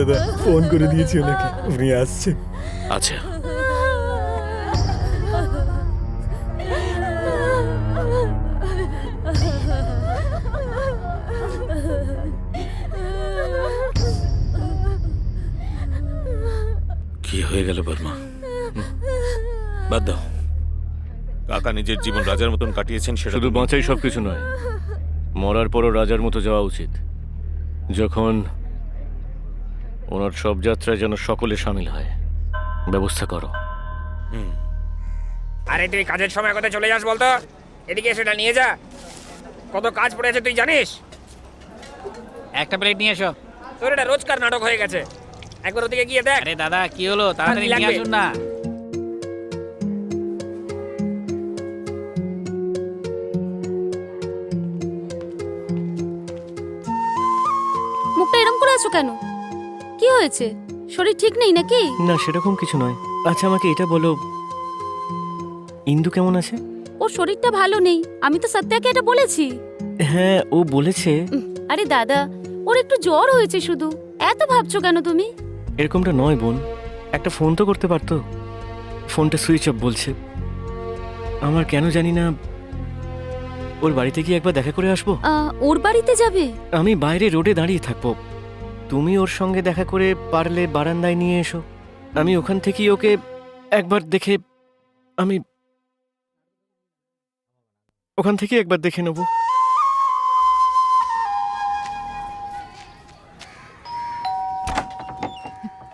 দাদা ফোন করে দিয়েছি ওনাকে। উনি আসছে আচ্ছা। কি হয়ে গেল বর্মা? বাদ দাও। কাকা নিজের জীবন রাজার মতন কাটিয়েছেন সেটা শুধু বাঁচাই সব কিছু নয় মরার পরও রাজার মতো যাওয়া উচিত। যখন ওনার সব যাত্রায় যেন সকলে সামিল হয়। ব্যবস্থা করো। আরে তুই কাজের সময় কোথায় চলে যাস বলতো? এদিকে সেটা নিয়ে যা। কত কাজ পড়ে আছে তুই জানিস? একটা প্লেট নিয়ে এসো। তোর এটা রোজকার নাটক হয়ে গেছে। একবার ওদিকে গিয়ে দেখ। আরে দাদা কি হলো? তাড়াতাড়ি নিয়ে আসুন না। মুখটা এরম করে আছো কেন? কি হয়েছে? শরীর ঠিক নেই নাকি? না সেরকম কিছু নয়। আচ্ছা আমাকে এটা বলো। ইন্দু কেমন আছে? ওর শরীরটা ভালো নেই। আমি তো সত্যাকে এটা বলেছি। হ্যাঁ ও বলেছে। আরে দাদা ওর একটু জ্বর হয়েছে শুধু। এত ভাবছ কেন তুমি? এরকমটা নয় বোন। একটা ফোন তো করতে পারতো। ফোনটা সুইচ অফ বলছে। আমার কেন জানি না। ওর বাড়িতে গিয়ে একবার দেখা করে আসব? ওর বাড়িতে যাবে? আমি বাইরে রোডে দাঁড়িয়ে থাকব। তুমি ওর সঙ্গে দেখা করে পারলে বারান্দায় নিয়ে এসো। আমি ওখান থেকেই ওকে একবার দেখে আমি ওখান থেকে একবার দেখে নেব।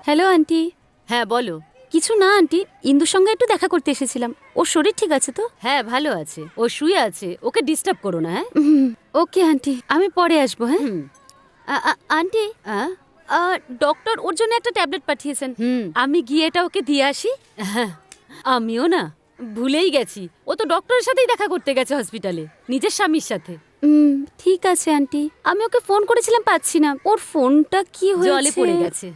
Hello aunty. হ্যাঁ বলো। কিছু না আন্টি। ইন্দুর সঙ্গে একটু দেখা করতে এসেছিলাম। ওর শরীর ঠিক আছে তো? হ্যাঁ ভালো আছে। ও শুয়ে আছে। ওকে ডিস্টার্ব করো না হ্যাঁ? Okay aunty. আমি পরে আসব হ্যাঁ? আন্টি ডক্টর ওর জন্য একটা ট্যাবলেট পাঠিয়েছেন। আমি গিয়ে এটা ওকে দিয়ে আসি। হ্যাঁ, আমিও না ভুলেই গেছি। ও তো ডক্টরের সাথেই দেখা করতে গেছে হসপিটালে নিজের স্বামীর সাথে। ঠিক আছে আন্টি। আমি ওকে ফোন করেছিলাম পাচ্ছি না। ওর ফোনটা কি হয়েছে? জলে পড়ে গেছে।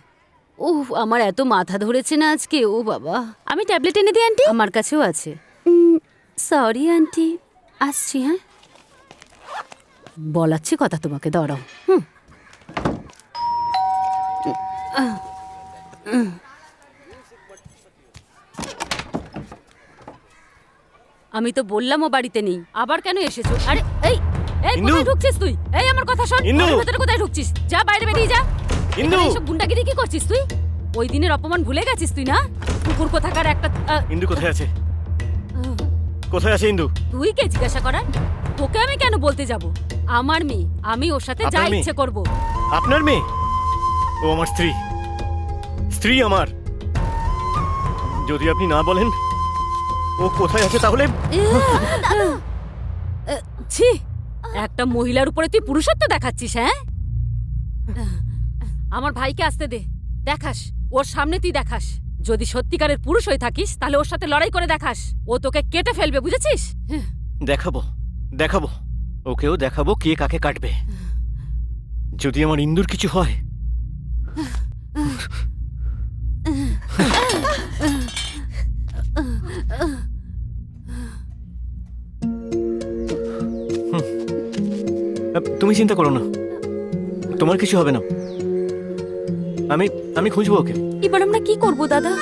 উহ আমার এত মাথা ধরেছে না আজকে ও বাবা। আমি ট্যাবলেট এনে দিই আন্টি? আমার কাছেও আছে। Sorry aunty. আসছি হ্যাঁ? বলাচ্ছি কথা তোমাকে দাঁড়াও। হুম। আমি তো বললাম ও বাড়িতে নেই। আবার কেন এসেছ? আরে এই এই কোথায় ঢুকছিস তুই? এই আমার কথা শোন। ইন্দু! ঘরের ভেতরে কোথায় ঢুকছিস? যা বাইরে বেরিয়ে যা। ইন্দু! এইসব গুন্ডাগিরি কি করছিস তুই? ওই দিনের অপমান ভুলে গেছিস তুই না? কুকুর কোথাকার একটা ইন্দু কোথায় আছে? কোথায় আছে ইন্দু? তুই কে জিজ্ঞাসা করার? তোকে আমি কেন বলতে যাব? আমার মেয়ে আমি ওর সাথে যা ইচ্ছে করব। আপনার মেয়ে? ও আমার স্ত্রী। স্ত্রী আমার। যদি আপনি না বলেন ও কোথায় আছে তাহলে? ছি একটা মহিলার উপরে তুই পুরুষত্ব দেখাচ্ছিস হ্যাঁ? আমার ভাইকে আসতে দে দেখাস ওর সামনে তুই দেখাস। যদি সত্যিকারের পুরুষ হয়ে থাকিস তাহলে ওর সাথে লড়াই করে দেখাস। ও তোকে কেটে ফেলবে বুঝেছিস? দেখাবো দেখাবো। ওকেও দেখাবো কে কাকে কাটবে। যদি আমার ইন্দুর কিছু হয় তুমি চিন্তা করো না। তোমার কিছু হবে না। আমি আমি খুঁজবো ওকে। এবার আমরা কি করব দাদা?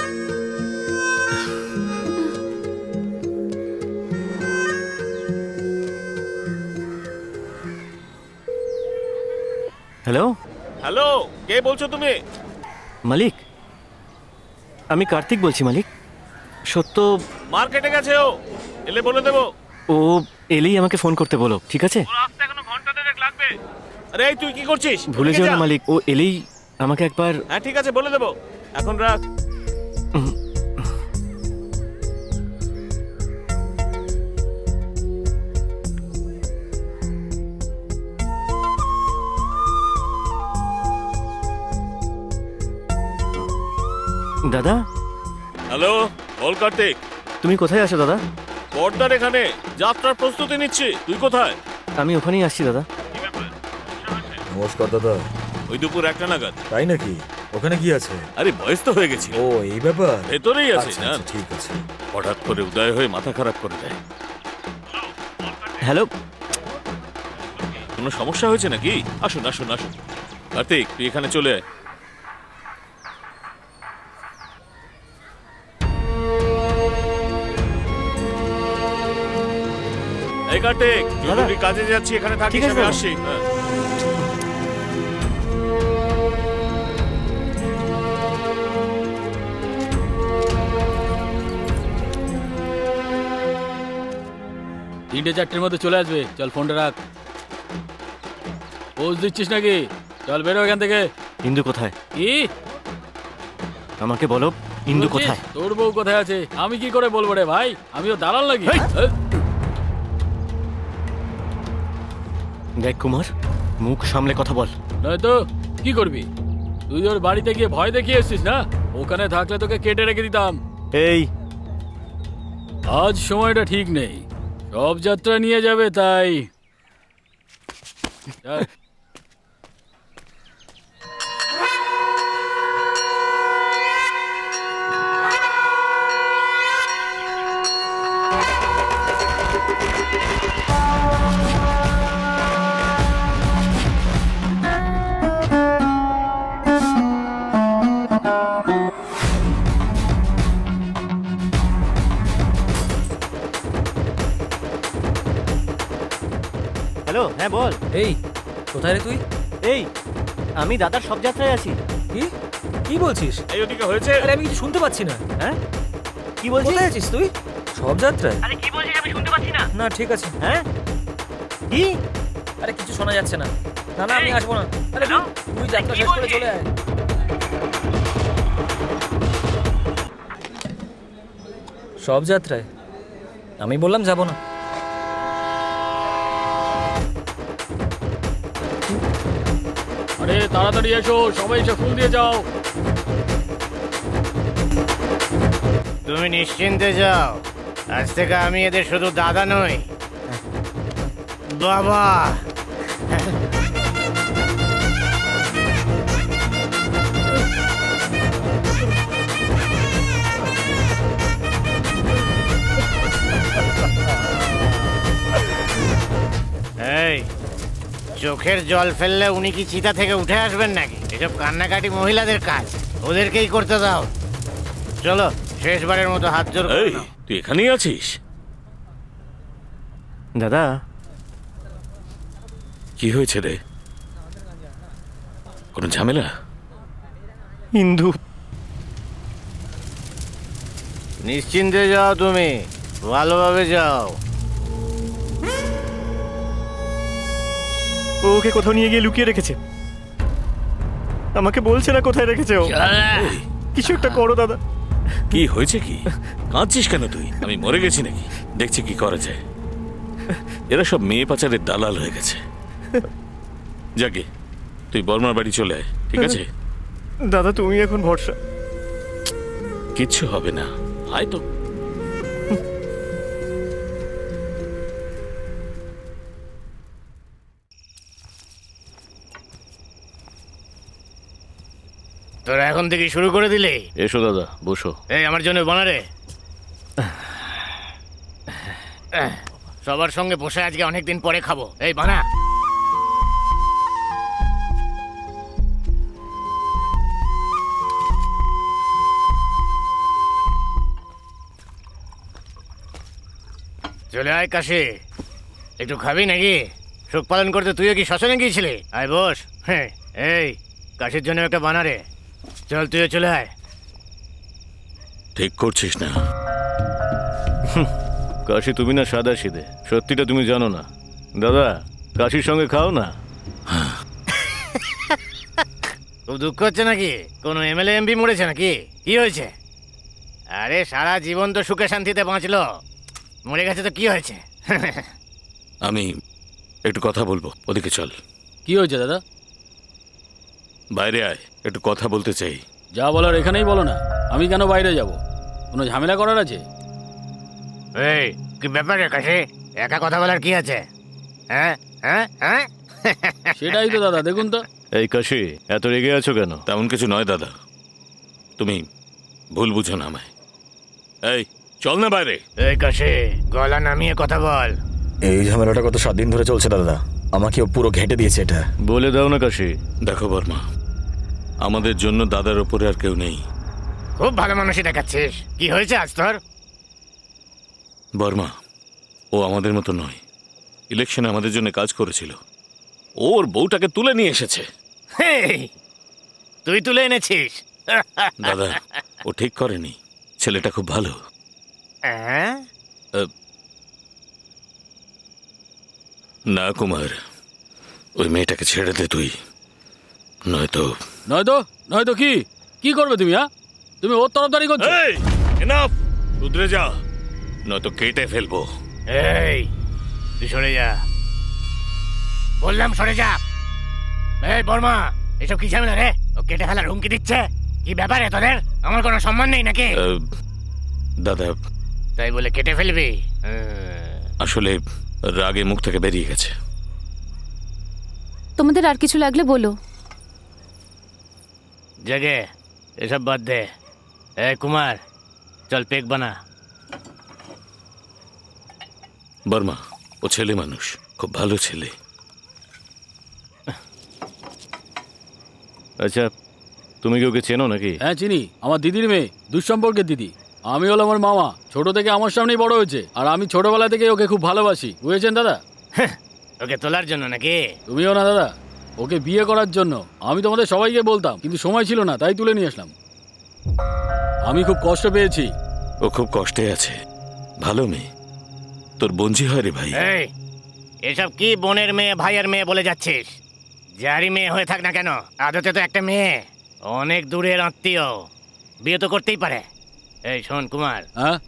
হ্যালো হ্যালো কে বলছো তুমি? মালিক আমি কার্তিক বলছি মালিক। সত্য মার্কেটে গেছে ও। এলে বলে দেবো। ও এলেই আমাকে ফোন করতে বলো ঠিক আছে আসতে এখনও ঘণ্টা দেড়েক লাগবে আরে এই তুই কি করছিস? ভুলে যেও না মালিক। ও এলেই আমাকে একবার হ্যাঁ ঠিক আছে বলে দেবো। এখন রাখ। দাদা? হ্যালো বল কার্তিক। তুমি কোথায় আছো দাদা? পর্দার এখানে। যাত্রার প্রস্তুতি নিচ্ছি। তুই কোথায়? আমি ওখানেই আসছি দাদা। নমস্কার দাদা। ওই দুপুর একটা নাগাদ। তাই নাকি? ওখানে কি আছে? আরে বয়স তো হয়ে গেছে। ও এই ব্যাপার? ভেতরেই আছে আচ্ছা না আচ্ছা, ঠিক আছে। হঠাৎ করে উদয় হয়ে মাথা খারাপ করে দেয়। হ্যালো? কোনো সমস্যা হয়েছে নাকি? আসুন আসুন আসুন। কার্তিক তুই এখানে চলে আয়। এই কার্তিক জরুরি কাজে যাচ্ছি এখানে থাকিস ঠিক আছে আমি দাদা। আসছি। হ্যাঁ। তিনটে চারটের মধ্যে চলে আসবে। চল ফোনটা রাখ। পোজ দিচ্ছিস নাকি? চল বেরো এখান থেকে। ইন্দু কোথায়? কি? আমাকে বলো ইন্দু কোথায়? তোর বউ কোথায় আছে? আমি কি করে বলব রে ভাই? আমিও দালাল নাকি? দেখ কুমার মুখ সামলে কথা বল। নয়তো কি করবি? তুই ওর বাড়িতে গিয়ে ভয় দেখিয়ে এসছিস না? ওখানে থাকলে তোকে কেটে রেখে দিতাম। এই। আজ সময়টা ঠিক নেই। সব যাত্রা নিয়ে যাবে তাই। হ্যাঁ বল। এই কোথায় রে তুই? এই আমি দাদার সব যাত্রায় আছি। কি? কি বলছিস? এই ওদিকে হয়েছে। আরে আমি কিছু শুনতে পাচ্ছি না। হ্যাঁ? কি বলছিস? কোথায় আছিস তুই? সব যাত্রায়? আরে কি বলছিস? আমি শুনতে পাচ্ছি না। না ঠিক আছে। হ্যাঁ? কি? আরে কিছু শোনা যাচ্ছে না। না না আমি আসব না। আরে তুই- তুই যাত্রা শেষ করে চলে আয়। সব যাত্রায়? আমি বললাম যাব না। তাড়াতাড়ি এসো, সবাই এসে ফুল দিয়ে যাও। তুমি নিশ্চিন্তে যাও। আজ থেকে আমি এদের শুধু দাদা নই, বাবা। চোখের জল ফেললে উনি কি চিতা থেকে উঠে আসবেন নাকি? এসব কান্নাকাটি মহিলাদের কাজ। ওদেরকেই করতে দাও। চলো শেষবারের মতো হাত জোর এই তুই এখানেই আছিস? দাদা। কি হয়েছে রে? কোনো ঝামেলা? ইন্দু। নিশ্চিন্তে যাও তুমি। ভালোভাবে যাও। ও ওকে কোথাও নিয়ে গিয়ে লুকিয়ে রেখেছে। আমাকে বলছে না কোথায় রেখেছে ও। কিছু একটা করো দাদা। কি হয়েছে কি? কাঁদছিস কেন তুই? আমি মরে গেছি নাকি? দেখছি কি করা যায়। এরা সব মেয়ে পাচারের দালাল হয়ে গেছে। যাকে তুই বর্মার বাড়ি চলে আয় ঠিক আছে? দাদা তুমি এখন ভরসা। কিচ্ছু হবে না। আয় তো। এখন থেকে শুরু করে দিলে? এসো দাদা বসো। এই আমার জন্য বানারে। সবার সঙ্গে বসে আজকে অনেকদিন পরে খাব। এই বানা। চলে আয় কাশি। একটু খাবি নাকি? সুখ পালন করতে তুইও কি শ্মশানে গিয়েছিলি? আয় বস। হ্যাঁ এই কাশির জন্য একটা বানারে। চল তুইও চলে আয়। ঠিক করছিস না। কাশি তুমি না সাদা সিধে সত্যিটা তুমি জানো না। দাদা কাশির সঙ্গে খাও না। খুব দুঃখ হচ্ছে নাকি? কোনো এমএলএ এমপি মরেছে নাকি? কি হয়েছে? আরে সারা জীবন তো সুখে শান্তিতে বাঁচলো। মরে গেছে তো কি হয়েছে? আমি একটু কথা বলব। ওদিকে চল। কি হয়েছে দাদা? বাইরে আয় একটু কথা বলতে চাই। যা বলার এখানেই বলো না আমি কেন বাইরে যাব? কোনো ঝামেলা করার আছে? এই কি ব্যাপার কাশি? একা কথা বলার কি আছে? হ্যাঁ হ্যাঁ হ্যাঁ? সেটাই তো দাদা দেখুন তো। এই কাশি এত রেগে আছো কেন? তেমন কিছু নয় দাদা। তুমি ভুল বুঝো না আমায়। এই চল না বাইরে। এই কাশে গলা নামিয়ে কথা বল। এই ঝামেলাটা কত সাত দিন ধরে চলছে দাদা। আমাকেও পুরো ঘেঁটে দিয়েছে এটা। বলে দাও না কাশি। দেখো বর্মা আমাদের জন্য দাদার ওপরে আর কেউ নেই। খুব ভালো মানুষই দেখাচ্ছিস। কি হয়েছে আজ তোর? বর্মা ও আমাদের মতো নয়। ইলেকশনে আমাদের জন্য কাজ করেছিল। ওর বউটাকে তুলে নিয়ে এসেছে। তুই তুলে এনেছিস। দাদা ও ঠিক করেনি। ছেলেটা খুব ভালো? না কুমার ওই মেয়েটাকে ছেড়ে দে তুই। নয়তো নয়তো নয়তো কি? কি করবে তুমি হ্যাঁ? তুমি ওর তরফদারি করছ? এই এনাফ রুদ্রে যা নয়তো কেটে ফেলব। এই তুই সরে যা। বললাম সরে যা। এই বর্মা এসব কি ঝামেলা রে? ও কেটে ফেলার হুমকি দিচ্ছে? কি ব্যাপারে তোদের? আমার কোনো সম্মান নেই নাকি? দাদা তাই বলে কেটে ফেলবি? আসলে রাগে মুখ থেকে বেরিয়ে গেছে। তোমাদের আর কিছু লাগলে বলো। জেগে এসব বাদ দে। এই কুমার চল পেক বানা। বর্মা ও ছেলে মানুষ খুব ভালো ছেলে। আচ্ছা তুমি কি ওকে চেনো নাকি? হ্যাঁ চিনি। আমার দিদির মেয়ে দুঃসম্পর্কের দিদি। আমি হলো আমার মামা। ছোট থেকে আমার সামনেই বড় হয়েছে আর আমি ছোটবেলা থেকে ওকে খুব ভালোবাসি। বুঝেছেন দাদা? ওকে তোলার জন্য নাকি? তুমিও না দাদা। ওকে বিয়ে করার জন্য আমি তোমাদের সবাইকে বলতাম কিন্তু সময় ছিল না তাই তুলে নিয়ে আসলাম। আমি খুব কষ্ট পেয়েছি। ও খুব কষ্টে আছে। ভালো মেয়ে। তোর বঞ্জি হয় রে ভাই? এই এসব কি বোনের মেয়ে ভাইয়ের মেয়ে বলে যাচ্ছিস? যারই মেয়ে হয়ে থাক না কেন আদতে তো একটা মেয়ে। অনেক দূরের আত্মীয়। বিয়ে তো করতেই পারে। এই শোন কুমার। হ্যাঁ?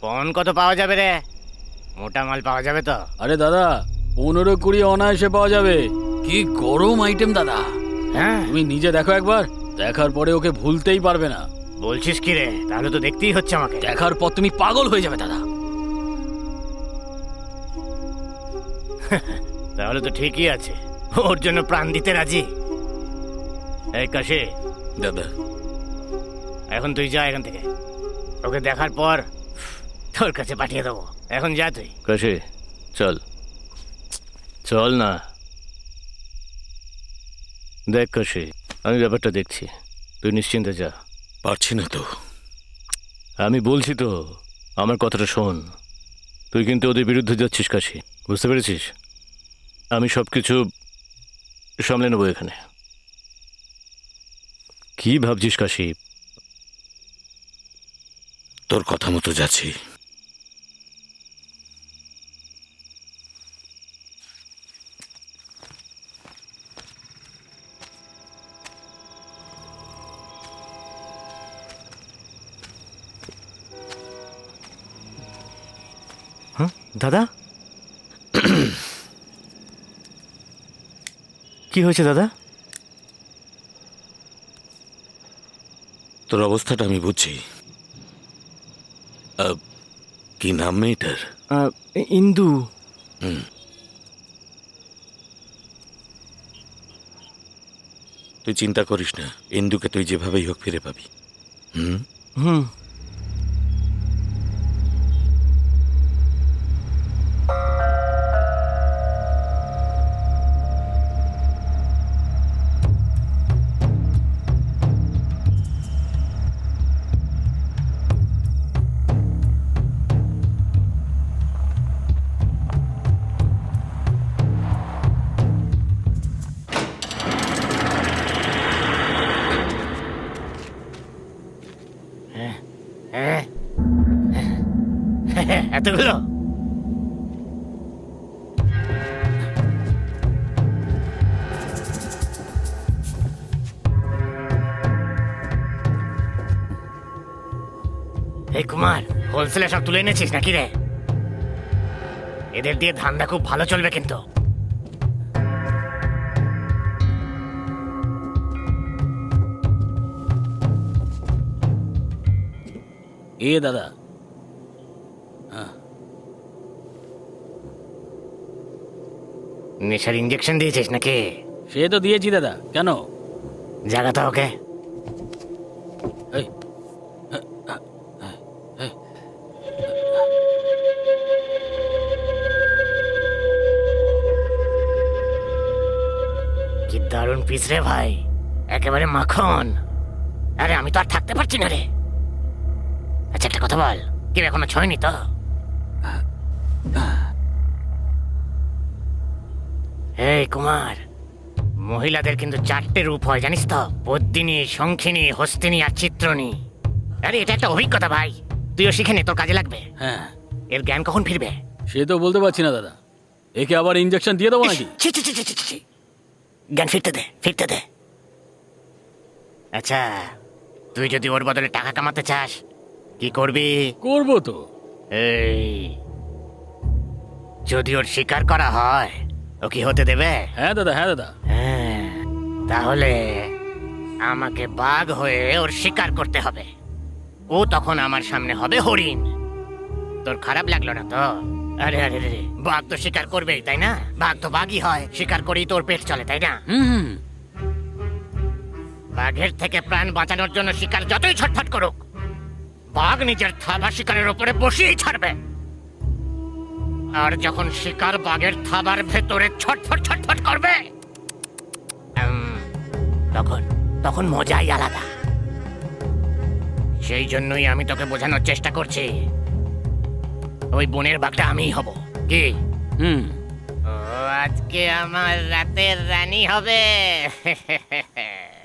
পণ কত পাওয়া যাবে রে? মোটা মাল পাওয়া যাবে তো? আরে দাদা পনেরো কুড়ি অনায়াসে পাওয়া যাবে। কি গরম আইটেম দাদা। হ্যাঁ। তুমি নিজে দেখো একবার দেখার পরে ওকে ভুলতেই পারবে না। বলছিস কি রে? তাহলে তো দেখতেই হচ্ছে আমাকে। দেখার পর তুমি পাগল হয়ে যাবে দাদা। তাহলে তো ঠিকই আছে। ওর জন্য প্রাণ দিতে রাজি। এই কাশে। দাদা। এখন তুই যা এখান থেকে। ওকে দেখার পর তোর কাছে পাঠিয়ে দেবো। এখন যা তুই। কাশি চল। চল না। দেখ কাশি আমি ব্যাপারটা দেখছি। তুই নিশ্চিন্তে যা। পারছি না তো। আমি বলছি তো আমার কথাটা শোন। তুই কিন্তু ওদের বিরুদ্ধে যাচ্ছিস কাশি বুঝতে পেরেছিস? আমি সব কিছু সামলে নেব এখানে। কি ভাবছিস কাশি? তোর কথা মতো যাচ্ছি। হ্যাঁ দাদা? কি হয়েছে দাদা? তোর অবস্থাটা আমি বুঝছি। কি নাম মেয়েটার? ইন্দু। তুই চিন্তা করিস না ইন্দুকে তুই যেভাবেই হোক ফিরে পাবি। হুম? হুম। এই কুমার হোলসেলে সব তুলে এনেছিস নাকি রে? এদের দিয়ে ধান্দা খুব ভালো চলবে কিন্তু। এ দাদা। নেশার ইঞ্জেকশন দিয়েছিস নাকি? সে তো দিয়েছি দাদা। কেন? জাগাতো ওকে। দারুণ পিস রে ভাই। একেবারে মাখন। আরে আমি তো আর থাকতে পারছি না রে। আচ্ছা একটা কথা বল। কি এখনও ছয়নি তো? এই কুমার মহিলাদের কিন্তু চারটে রূপ হয় জানিস তো? পদ্মিনী শঙ্খিনী হস্তিনী আর চিত্রনী। আরে এটা একটা অভিজ্ঞতা ভাই। তুইও শিখে নে তোর কাজে লাগবে। হ্যাঁ। এর জ্ঞান কখন ফিরবে? সে তো বলতে পারছি না দাদা। একে আবার ইঞ্জেকশন দিয়ে দেবো নাকি। জ্ঞান ফিরতে দে ফিরতে দে। আচ্ছা তুই যদি ওর বদলে টাকা কামাতে চাস কি করবি? করব তো। এই যদি ওর শিকার করা হয় ও কি হতে দেবে? হ্যাঁ দাদা হ্যাঁ দাদা। হ্যাঁ, তাহলে আমাকে বাঘ হয়ে ওর শিকার করতে হবে। ও তখন আমার সামনে হবে হরিণ। তোর খারাপ লাগল না তো? আরে আরে আরে বাঘ তো শিকার করবেই তাই না? বাঘ তো বাঘই হয় শিকার করেই তোর পেট চলে তাই না? হুম বাঘের থেকে প্রাণ বাঁচানোর জন্য শিকার যতই ছটফট করুক বাঘ নিজের থাবা শিকারের উপরে বসিয়েই ছাড়বে। আর যখন শিকার বাঘের থাবার ভেতরে ছটফট ছটফট করবে তখন তখন মজাই আলাদা। সেই জন্যই আমি তোকে বোঝানোর চেষ্টা করছি। ওই বোনের বাঘটা আমিই হব। কি? হুম। ও আজকে আমার রাতের রানী হবে।